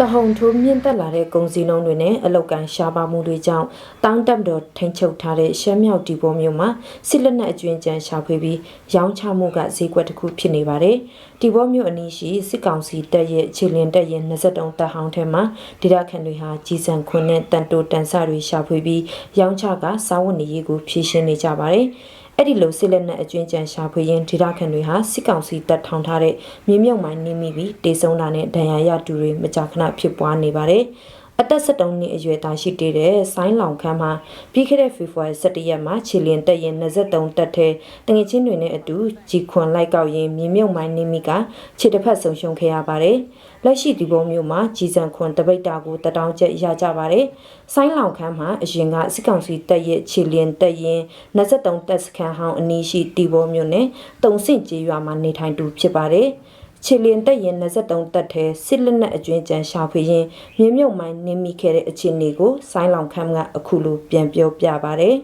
တဟုန်ထိုးမြင့်တက်လာတဲ့ကုန်စည်နှုန်းတွေနဲ့အလောက်ကန်ရှားပါမှုတွေကြောင့်တောင်းတက်တော်ထိန်ချုပ်ထားတဲ့ရှမ်းမြောက်ဒီပေါ်မြို့မှာစစ်လက်နက်အကျွင်းကြံရှာဖွေပြီးရောင်းချမှုကဈေးကွက်တစ်ခုဖြစ်နေပါတယ်။ဒီပေါ်မြို့အနီးရှိစစ်ကောင်စီတပ်ရဲ့ခြေလျင်တပ်ရဲ့23တပ်ဟောင်းထဲမှာဒေသခံတွေဟာကြီးစံခွန်းနဲ့တန်တိုတန်ဆတွေရှာဖွေပြီးရောင်းချကစားဝတ်နေရေးကိုဖြည့်ရှင်းနေကြပါတယ်။ အဲ့ဒီလိုစစ်လက်နက်အကျွင်းကြံရှာဖွေရင်းဒေသခံတွေဟာစစ်ကောင်စီတပ်ထောင်ထားတဲ့မြေမြုပ်မိုင်းနေမိပြီးတေဆုံးတာနဲ့ဒဏ်ရာရသူတွေမကြာခဏဖြစ်ပွားနေပါတယ်။ အသက်73နှစ်အရွယ်သားရှိတဲ့ဆိုင်းလောင်ခမ်းမှာပြီးခဲ့တဲ့ဖေဖော်ဝါရီ17ရက်မှာခြေလျင်တက်ရင်23တက်ထဲတငယ်ချင်းတွေနဲ့အတူကြီးခွန်လိုက်ကောက်ရင်မြေမြုပ်မိုင်းနေမိကခြေတစ်ဖက်ဆုံးရှုံးခဲ့ရပါတယ်။လက်ရှိဒီပုံမျိုးမှာကြီးစံခွန်တပိတ်တာကိုတတောင်းချက်ရကြပါတယ်။ဆိုင်းလောင်ခမ်းမှာအရင်ကစစ်ကောင်စီတပ်ရဲ့ခြေလျင်တက်ရင်23တက်စခန်းဟောင်းအနီးရှိဒီပုံမျိုးနဲ့တုံဆင့်ကျေးရွာမှာနေထိုင်သူဖြစ်ပါတယ်။ ခြေလျင်တက်ရင်23တက်ထဲစစ်လက်နက်အကျွင်းကြံရှာဖွေရင်မြေမြုပ်မိုင်းနင်းမိခဲ့တဲ့အခြေအနေကိုဆိုင်းလောင်ခမ်းကအခုလိုပြန်ပြောပြပါတယ်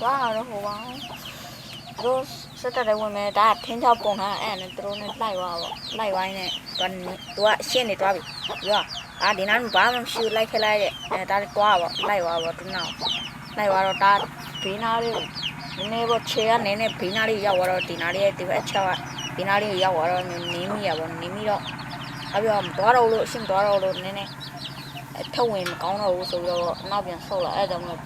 သွားတာတော့ဟိုပါသူတို့စက်တက်တယ်ဝင်မယ်ဒါထင်းချောက်ပုံထားအဲ့နဲ့သူတို့နဲ့လိုက်သွားပေါ့လိုက်ဝိုင်းနဲ့သူကသူကအရှင်းနေသွားပြီပြီးတော့အာဒီနားဘာမှမရှိလိုက်ခလိုက်တဲ့အဲဒါလည်းသွားပေါ့လိုက်သွားပေါ့သူနောက်လိုက်သွားတော့ဒါဘေးနားလေးနည်းနည်းပေါ့ခြေကနည်းနည်းဘေးနားလေးရောက်သွားတော့ဒီနားလေးဒီဘက်ချက်က ဒီနားလေးရောက်သွားတော့နင်းမိရပေါ့နင်းမိတော့အပြောသွားတော့လို့အရှင်းသွားတော့လို့နည်းနည်းထုတ်ဝင်မကောင်းတော့ဘူးဆိုပြီးတော့နောက်ပြန်ဆုတ်လာအဲ့ဒါကြောင့်မို့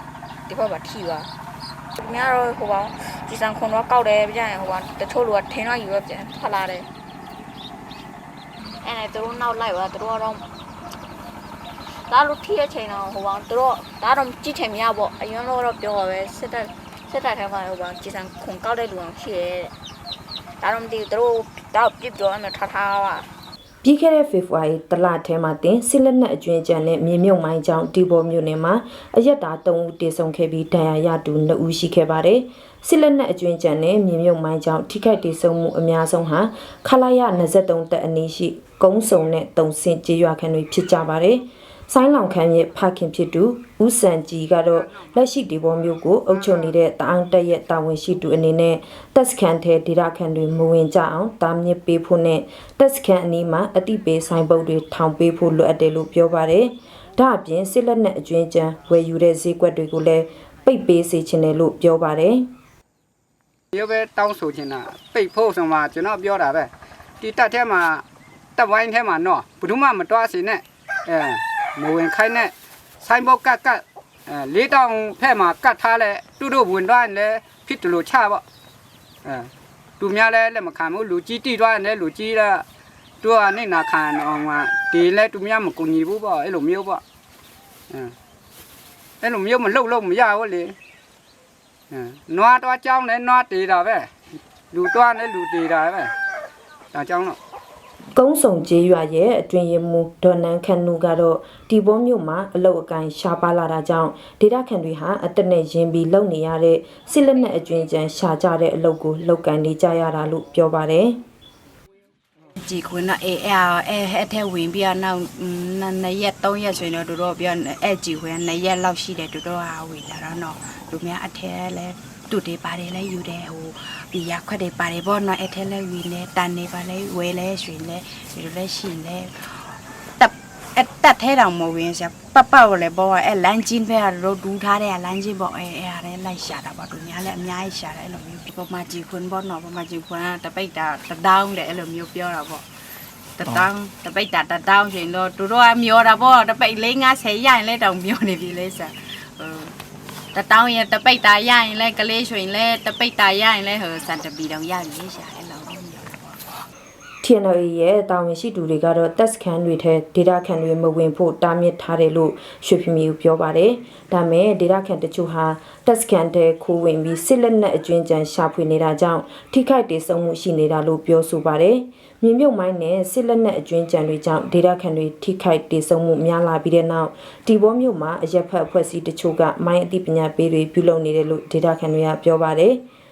ဒီဘက်မှာထိသွား။အများတော့ဟိုပါဒီစံခွန်တော့ကောက်တယ်ပြန်ဟိုပါတချို့လူကထင်းတော့ယူရပြန်ဖတ်လာတယ်။အဲ့နဲ့သူတို့နောက်လိုက်ပါသူတို့ကတော့ဒါလို့ထိရချိန်တော့ဟိုပါသူတို့ဒါတော့ကြည့်ချင်မရပေါ့အရင်တော့ပြောပါပဲစစ်တပ်စစ်တပ်ထဲမှာဟိုပါဒီစံခွန်ကောက်တဲ့လူအောင်ရှိရဲတဲ့။ ဒါတော့မသိဘူးသူတို့တော့ပြစ်ပြောမှထားထားပါပြီးခဲ့တဲ့ဖေဖော်ဝါရီတလထဲမှာတင်စစ်လက်နက်အကျွင်းကြံနဲ့မြေမြုပ်မိုင်းကြောင့်ဒီပေါ်မြို့နယ်မှာအရက်သား3ဦးတေဆုံးခဲ့ပြီးဒဏ်ရာရသူ2ဦးရှိခဲ့ပါတယ်စစ်လက်နက်အကျွင်းကြံနဲ့မြေမြုပ်မိုင်းကြောင့်ထိခိုက်တေဆုံးမှုအများဆုံးဟာခလာရ23တက်အနီးရှိကုန်းစုံနဲ့တုံစင်ကြေးရွာခန်းတွေဖြစ်ကြပါတယ် ဆိုင်းလောင်ခမ်းရဲ့ဖခင်ဖြစ်သူဦးစံကြီးကတော့လက်ရှိဒီပေါ်မျိုးကိုအုပ်ချုပ်နေတဲ့တအောင်တက်ရဲ့တာဝန်ရှိသူအနေနဲ့တက်စခန်ထဲဒေတာခန်တွေမဝင်ကြအောင်တားမြစ်ပေးဖို့နဲ့တက်စခန်အနီးမှာအတိပေးဆိုင်ပုတ်တွေထောင်ပေးဖို့လိုအပ်တယ်လို့ပြောပါတယ်။ဒါအပြင်စစ်လက်နက်အကျွင်းချမ်းဝယ်ယူတဲ့ဈေးကွက်တွေကိုလည်းပိတ်ပေးစေချင်တယ်လို့ပြောပါတယ်။ရုပ်ပဲတောင်းဆိုချင်တာပိတ်ဖို့ဆိုမှကျွန်တော်ပြောတာပဲဒီတက်ထဲမှာတက်ဝိုင်းထဲမှာတော့ဘယ်သူမှမတွားစေနဲ့အဲ မဝင်ခိုင်းနဲ့ဆိုင်ဘောကတ်ကတ်အဲလေးတောင်ဖက်မှာကတ်ထားလဲတူတို့ဝင်သွားရင်လည်းဖြစ်တယ်လို့ချပေါ့အဲသူများလည်းလက်မခံဘူးလူကြီးတိသွားရင်လည်းလူကြီးละသူကနေနာခံအောင်မှာဒီလဲသူများမကူညီဘူးပေါ့အဲ့လိုမျိုးပေါ့အဲအဲ့လိုမျိုးမလှုပ်လို့မရဘူးလေအဲနွားတော့ကြောင်းနဲ့နွားတေတာပဲလူတော့နဲ့လူတေတာပဲဒါကြောင်းတော့ ကုန်းဆောင်ကျေးရွာရဲ့အတွင်ရင်မူဒေါ်နန်းခန့်နူကတော့ဒီပေါ်မြို့မှာအလုတ်အကိုင်းရှားပါလာတာကြောင့်ဒေတာခန်တွေဟာအတက်နဲ့ရင်ပြီးလုံနေရတဲ့စစ်လက်နက်အကျွင်းချမ်းရှာကြတဲ့အလုတ်ကိုလောက်ကန်နေကြရတာလို့ပြောပါတယ်ကြည်ခွန်းတော့အဲအဲအဲအဲထဲဝင်ပြီးတော့နောက်နှစ်ရက်သုံးရက်ဆိုရင်တော့တို့တော့ပြောအဲကြည်ခွန်းနှစ်ရက်လောက်ရှိတယ်တို့တော့ဟာဝင်လာတော့နော်လူများအထဲလဲ တူတွေပါတယ်လဲယူတယ်ဟိုဒီရခွက်တွေပါတယ်ပေါ့နော်အဲထဲလဲဝင်နေတန်နေပါလဲဝဲလဲရွှင်လဲဒီလိုလဲရှိလဲတပ်အတက်ထဲတောင်မဝင်စပပလည်းပေါ့အဲလမ်းချင်းပဲတော့ဒူးထားတဲ့လမ်းချင်းပေါ့အဲအဲဟာလဲလိုက်ရှာတာပေါ့တို့များလဲအများကြီးရှာတယ်အဲ့လိုမျိုးပမာကြည်ခွန်းပေါ့နော်ပမာကြည်ခွန်းကတပိတ်တာတတောင်းလေအဲ့လိုမျိုးပြောတာပေါ့တတောင်းတပိတ်တာတတောင်းရှင်တော့သူတို့ကမျောတာပေါ့တပိတ်လေး50ရရင်လဲတောင်မျောနေပြီလေဆာဟို တတောင်းရတပိတ်တာရရင်လဲကလေးရွှင်လဲတပိတ်တာရရင်လဲဟိုစန်တပီတောင်ရပြီရှာအဲ့လို မျိုးမျောတာပေါ့ TNL ရဲ့တာဝန်ရှိသူတွေကတော့တက်စကန်တွေထဲဒေတာခန်တွေမဝင်ဖို့တားမြစ်ထားတယ်လို့ရွှေဖီမီကိုပြောပါတယ်။ဒါမဲ့ဒေတာခန်တချို့ဟာတက်စကန်တွေခိုးဝင်ပြီးစစ်လက်နက်အကျွင်းချမ်းရှာဖွေနေတာကြောင့်ထိခိုက်ဒေဆုံးမှုရှိနေတာလို့ပြောဆိုပါတယ်။မြေမြုပ်မိုင်းနဲ့စစ်လက်နက်အကျွင်းချမ်းတွေကြောင့်ဒေတာခန်တွေထိခိုက်ဒေဆုံးမှုများလာပြီးတဲ့နောက်ဒီဘောမြို့မှာအရက်ဖက်အဖွဲ့အစည်းတချို့ကမိုင်းအသိပညာပေးတွေပြုလုပ်နေတယ်လို့ဒေတာခန်တွေကပြောပါတယ်။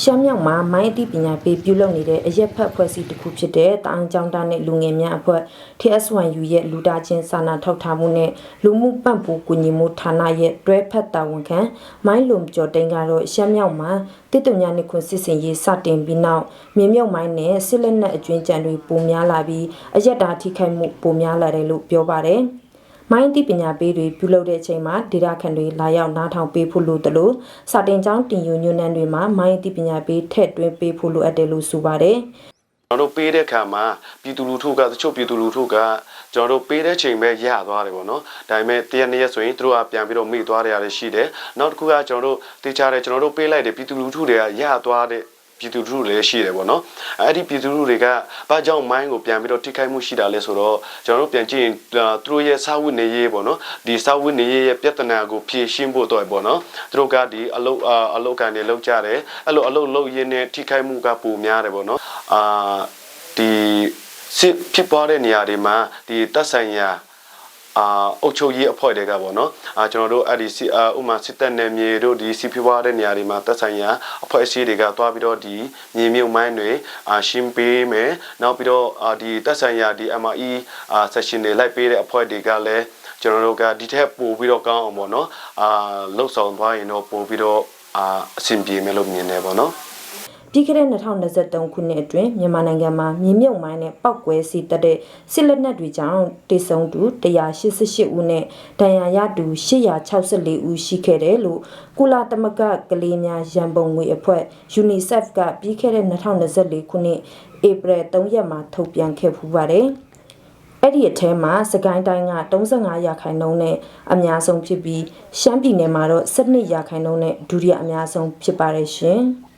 ရှမ်းမြောက်မှာမိုင်းအသိပညာပေးပြုလုပ်နေတဲ့အရက်ဖက်ဖွဲ့စည်းတစ်ခုဖြစ်တဲ့တာအောင်ကျောင်းသားနဲ့လူငယ်များအဖွဲ့ TSYU ရဲ့လူသားချင်းစာနာထောက်ထားမှုနဲ့လူမှုပံ့ပိုးကူညီမှုဌာနရဲ့တွဲဖက်တာဝန်ခံမိုင်းလုံကျော်တိန်ကတော့ရှမ်းမြောက်မှာတစ်တုံညာနှစ်ခွန်းစစ်စင်ရေးစတင်ပြီးနောက်မြေမြုပ်မိုင်းနဲ့စစ်လက်နက်အကျွင်းကြံတွေပုံများလာပြီးအရက်တာထိခိုက်မှုပုံများလာတယ်လို့ပြောပါတယ်။ မိုင်းတိပညာပေးတွေပြုလုပ်တဲ့အချိန်မှာဒေတာခန်တွေလာရောက်နားထောင်ပေးဖို့လိုတယ်လို့စာတင်ကျောင်းတင်ယူညွန်းနှန်းတွေမှာမိုင်းတိပညာပေးထည့်သွင်းပေးဖို့လိုအပ်တယ်လို့ဆိုပါတယ်ကျွန်တော်တို့ပေးတဲ့ခါမှာပြည်သူလူထုကတချို့ပြည်သူလူထုကကျွန်တော်တို့ပေးတဲ့ချိန်ပဲရသွားတယ်ပေါ့နော်ဒါပေမဲ့တရက်နှစ်ရက်ဆိုရင်သူတို့ကပြန်ပြီးတော့မေ့သွားတယ်ရတယ်ရှိတယ်နောက်တစ်ခုကကျွန်တော်တို့တေချာတယ်ကျွန်တော်တို့ပေးလိုက်တယ်ပြည်သူလူထုတွေကရသွားတဲ့ ပြည်သူလူထုလည်းရှိတယ်ပေါ့နော်အဲ့ဒီပြည်သူလူထုတွေကဘာကြောင့်မိုင်းကိုပြန်ပြီးတော့ထိခိုက်မှုရှိတာလဲဆိုတော့ကျွန်တော်တို့ပြန်ကြည့်ရင်အာသူတို့ရဲ့စာဝတ်နေရေးပေါ့နော်ဒီစာဝတ်နေရေးရဲ့ပြဿနာကိုဖြေရှင်းဖို့တော့ပေါ့နော်သူတို့ကဒီအလုတ်အာအလုတ်ကန်တွေလောက်ကြတယ်အဲ့လိုအလုတ်လုတ်ရင်းနဲ့ထိခိုက်မှုကပိုများတယ်ပေါ့နော်အာဒီစစ်ဖြစ်ပွားတဲ့နေရာတွေမှာဒီတပ်ဆိုင်ရာ အာအုတ်ချုပ်ရေးအဖွဲ့တွေကပေါ့နော်အာကျွန်တော်တို့အဲ့ဒီစီအာဥမာစစ်တပ်နယ်မြေတို့ဒီစီဖြစ်ပွားတဲ့နေရာတွေမှာတပ်ဆိုင်ရာအဖွဲ့အစည်းတွေကတွားပြီးတော့ဒီမြေမြုပ်မိုင်းတွေအာရှင်းပေးမယ်နောက်ပြီးတော့အာဒီတပ်ဆိုင်ရာဒီ MRE အာ session တွေလိုက်ပေးတဲ့အဖွဲ့တွေကလည်းကျွန်တော်တို့ကဒီထက်ပိုပြီးတော့ကောင်းအောင်ပေါ့နော်အာလှုပ်ဆောင်သွားရင်တော့ပိုပြီးတော့အာအဆင်ပြေမယ်လို့မြင်တယ်ပေါ့နော် ပြီးခဲ့တဲ့2023ခုနှစ်အတွင်းမြန်မာနိုင်ငံမှာမြေမြုပ်မိုင်းနဲ့ပောက်ကွဲစီတက်တဲ့စစ်လက်နက်တွေကြောင့်တေဆုံးသူ188ဦးနဲ့ဒဏ်ရာရသူ864ဦးရှိခဲ့တယ်လို့ကုလသမဂ္ဂကလေးများရန်ပုံငွေအဖွဲ့ UNICEF ကပြီးခဲ့တဲ့2024ခုနှစ်ဧပြီ3ရက်မှာထုတ်ပြန်ခဲ့ဖူးပါတယ်။အဲ့ဒီအထဲမှာစကိုင်းတိုင်းက35ရာခိုင်နှုန်းနဲ့အများဆုံးဖြစ်ပြီးရှမ်းပြည်နယ်မှာတော့12ရာခိုင်နှုန်းနဲ့ဒုတိယအများဆုံးဖြစ်ပါတယ်ရှင်။